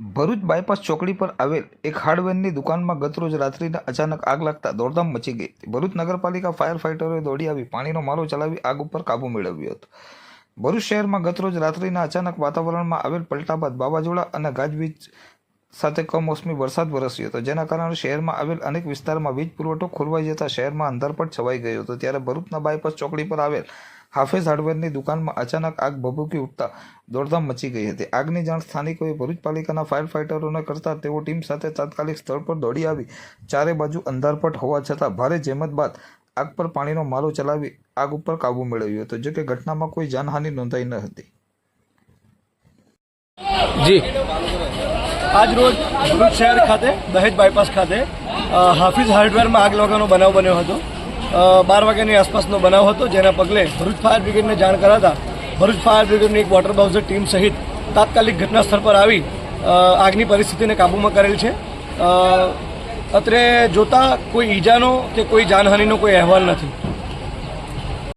Bharuch bypass ચોકડી પર આવેલ એક હાર્ડવેરની દુકાનમાં ગતરોજ રાત્રિના અચાનક આગ લાગતા દોડધામ મચી ગઈ. હતી ભરૂચ નગરપાલિકા ફાયર ફાઇટરોએ દોડી આવી, પાણીનો મારો ચલાવી આગ ઉપર કાબુ મેળવ્યો હતો. ભરૂચ શહેરમાં ગતરોજ રાત્રિના અચાનક વાતાવરણમાં આવેલ પલટા બાદ વાવાઝોડા અને ગાજવીજ સાથે કમોસમી વરસાદ વરસ્યો હતો. જેના કારણે શહેરમાં આવેલ અનેક વિસ્તારમાં વીજ પુરવઠો ખોરવાઈ જતા શહેરમાં અંધારપટ છવાઈ ગયો હતો. ત્યારે ભરૂચના બાયપાસ ચોકડી પર આવેલ હાફેઝ હાર્ડવેરની દુકાનમાં અચાનક આગ ભભૂકી ઉઠતા દોડધામ મચી ગઈ હતી. આગની જાણ સ્થાનિકોએ ભરૂચ પાલિકાના ફાયર ફાઇટરોને કરતા તેઓ ટીમ સાથે તાત્કાલિક સ્થળ પર દોડી આવી. ચારે બાજુ અંધારપટ હોવા છતાં ભારે જહેમત બાદ આગ પર પાણીનો મારો ચલાવી આગ ઉપર કાબુ મેળવ્યો હતો, જોકે ઘટનામાં કોઈ જાનહાનિ નોંધાઈ ન હતી. જી. આજ રોજ ભરૂચ શહેર ખાતે, દહેજ બાયપાસ ખાતે હાફિઝ હાર્ડવેરમાં આગ લાગવાનો બનાવ બન્યો હતો. બાર વાગ્યાની આસપાસનો બનાવ હતો, જેના પગલે ભરૂચ ફાયર બ્રિગેડને જાણ કરાતા ભરૂચ ફાયર બ્રિગેડની એક વોટર બાઉઝર ટીમ સહિત તાત્કાલિક ઘટના સ્થળ પર આવી આગની પરિસ્થિતિને કાબૂમાં કરેલ છે. અત્રે જોતા કોઈ ઈજાનો કે કોઈ જાનહાનિનો કોઈ અહેવાલ નથી.